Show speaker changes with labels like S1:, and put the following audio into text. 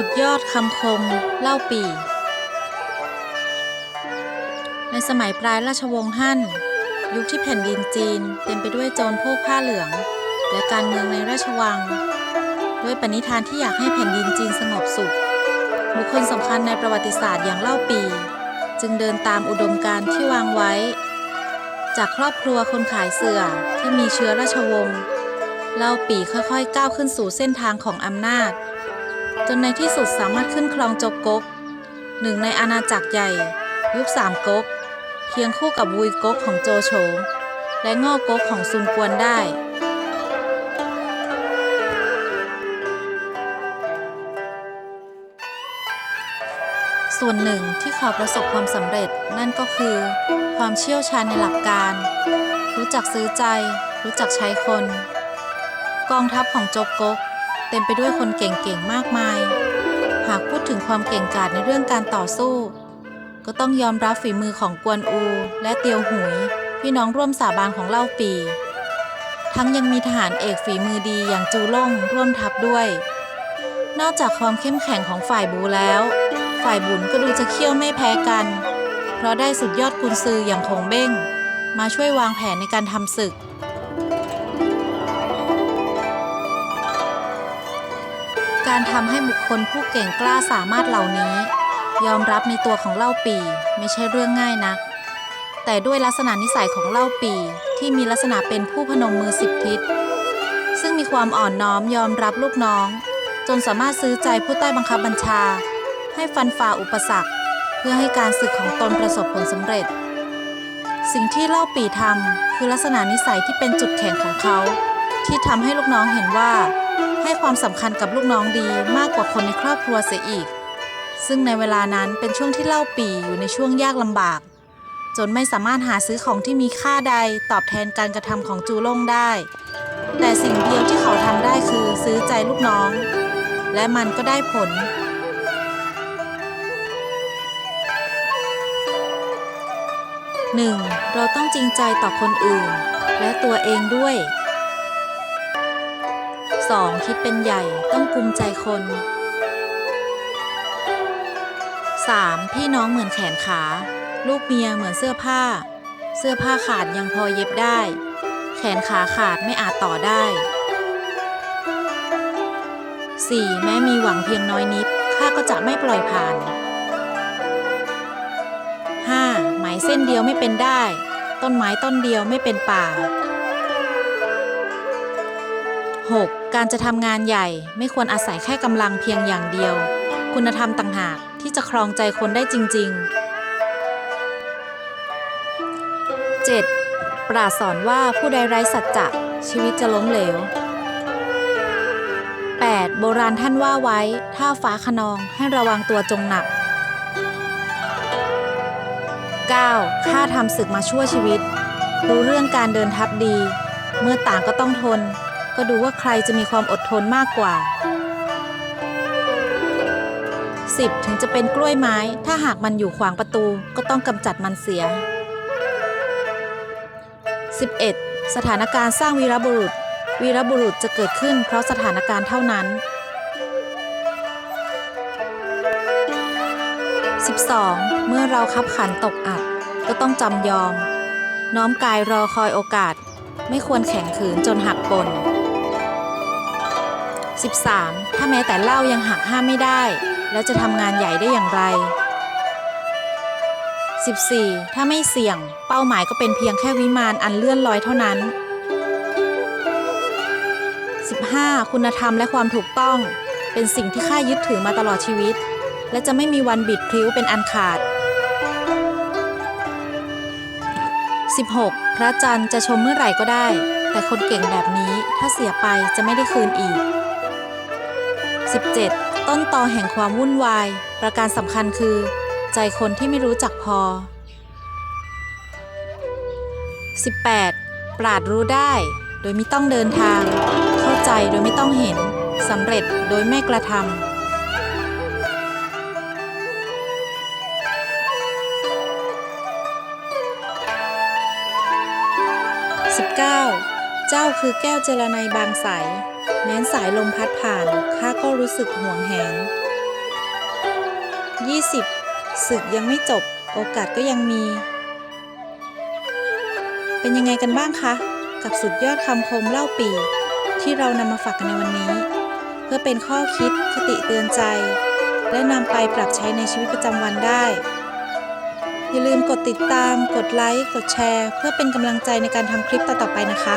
S1: สุดยอดคำคมเล่าปี ในสมัยปลายราชวงศ์ฮั่น ยุคที่แผ่นดินจีน เต็มไปด้วยโจรพวกผ้าเหลือง และการเมืองในราชวัง ด้วยปณิธานที่อยากให้แผ่นดินจีนสงบสุข บุคคลสำคัญในประวัติศาสตร์อย่างเล่าปี จึงเดินตามอุดมการณ์ที่วางไว้ จากครอบครัวคนขายเสื่อที่มีเชื้อราชวงศ์เล่าปีค่อยๆ ก้าวขึ้นสู่เส้นทางของอำนาจ จนในที่สุดสามารถขึ้นครองจกก๊กหนึ่งในอาณาจักรใหญ่ ยุคสามก๊กเคียงคู่กับวุยก๊กของโจโฉและง่อก๊กของซุนกวนได้ส่วนหนึ่งที่เขาประสบความสำเร็จนั่นก็คือ ความเชี่ยวชาญในหลักการ รู้จักซื้อใจ รู้จักใช้คน กองทัพของจกก๊ก เต็มไปด้วยคนเก่งๆมากมาย หากพูดถึงความเก่งกาจในเรื่องการต่อสู้ ก็ต้องยอมรับฝีมือของกวนอู และเตียวหุย พี่น้องร่วมสาบานของเล่าปี ทั้งยังมีทหารเอกฝีมือดีอย่างจูล่งร่วมทัพด้วย นอกจากความเข้มแข็งของฝ่ายบูแล้ว ฝ่ายบุญก็ดูจะเขี้ยวไม่แพ้กัน เพราะได้สุดยอดกุนซืออย่างคงเบ้ง มาช่วยวางแผนในการทำศึก การทำให้บุคคลผู้เก่งกล้าสามารถเหล่านี้ ยอมรับในตัวของเล่าปีไม่ใช่เรื่องง่ายนัก แต่ด้วยลักษณะนิสัยของเล่าปีที่มีลักษณะเป็นผู้พนมมือสิบทิศ ซึ่งมีความอ่อนน้อมยอมรับลูกน้อง จนสามารถซื้อใจผู้ใต้บังคับบัญชา ให้ฟันฝ่าอุปสรรค เพื่อให้การศึกของตนประสบผลสำเร็จ สิ่งที่เล่าปีทำคือลักษณะนิสัยที่เป็นจุดแข็งของเขา ที่ทำให้ลูกน้องเห็นว่า ให้ความสำคัญกับลูกน้องดีมากกว่าคนในครอบครัวเสียอีก ซึ่งในเวลานั้นเป็นช่วงที่เล่าปีอยู่ในช่วงยากลำบาก จนไม่สามารถหาซื้อของที่มีค่าใดตอบแทนการกระทำของจูล่งได้ แต่สิ่งเดียวที่เขาทำได้คือซื้อใจลูกน้อง และมันก็ได้ผล 1. เราต้องจริงใจต่อคนอื่น และตัวเองด้วย 2. คิดเป็นใหญ่ต้องภูมิใจคน 3. พี่น้องเหมือนแขนขา ลูกเมียเหมือนเสื้อผ้า เสื้อผ้าขาดยังพอเย็บได้ แขนขาขาดไม่อาจต่อได้ 4. แม้มีหวังเพียงน้อยนิด ข้าก็จะไม่ปล่อยผ่าน 5. หมายเส้นเดียวไม่เป็นได้ ต้นไม้ต้นเดียวไม่เป็นป่า 6. การจะทำงานใหญ่ไม่ควรอาศัยแค่กำลังเพียงอย่างเดียว คุณธรรมต่างหากที่จะครองใจคนได้จริง ๆ 7. ปราศสอนว่าผู้ใดไร้สัจจะชีวิตจะล้มเหลว 8. โบราณท่านว่าไว้ ถ้าฟ้าขนองให้ระวังตัวจงหนัก 9. ข้าทำศึกมาชั่วชีวิต รู้เรื่องการเดินทัพดี เมื่อต่างก็ต้องทน ก็ดูว่าใครจะมีความอดทนมากกว่า 10. ถึงจะเป็นกล้วยไม้ ถ้าหากมันอยู่ขวางประตูก็ต้องกำจัดมันเสีย 11. สถานการณ์สร้างวีรบุรุษ วีรบุรุษจะเกิดขึ้นเพราะสถานการณ์เท่านั้น 12. เมื่อเราคับขันตกอับก็ต้องจำยอม น้อมกายรอคอยโอกาส ไม่ควรแข็งขืนจนหักปน 13. ถ้าแม้แต่เล่ายังหักห้ามไม่ได้ แล้วจะทำงานใหญ่ได้อย่างไร 14. ถ้าไม่เสี่ยง เป้าหมายก็เป็นเพียงแค่วิมานอันเลื่อนลอยเท่านั้น 15. คุณธรรมและความถูกต้อง เป็นสิ่งที่ข้ายึดถือมาตลอดชีวิต และจะไม่มีวันบิดพลิ้วเป็นอันขาด 16. พระจันทร์จะชมเมื่อไหร่ก็ได้ แต่คนเก่งแบบนี้ถ้าเสียไปจะไม่ได้คืนอีก 17. ต้นตอแห่งความวุ่นวาย ประการสำคัญคือ ใจคนที่ไม่รู้จักพอ 18. ปราดรู้ได้ โดยไม่ต้องเดินทาง เข้าใจโดยไม่ต้องเห็นสำเร็จโดยไม่กระทำ 19. เจ้าคือแก้วเจรไนบางใส แม้นสายลมพัดผ่าน ข้าก็รู้สึกห่วงแหน 20 ศึกยังไม่จบ โอกาสก็ยังมี เป็นยังไงกันบ้างคะ กับสุดยอดคำคมเล่าปี ที่เรานำมาฝากกันในวันนี้ เพื่อเป็นข้อคิดคติเตือนใจ และนำไปปรับใช้ในชีวิตประจำวันได้ อย่าลืมกดติดตาม กดไลค์ กดแชร์ เพื่อเป็นกำลังใจในการทำคลิปต่อๆไปนะคะ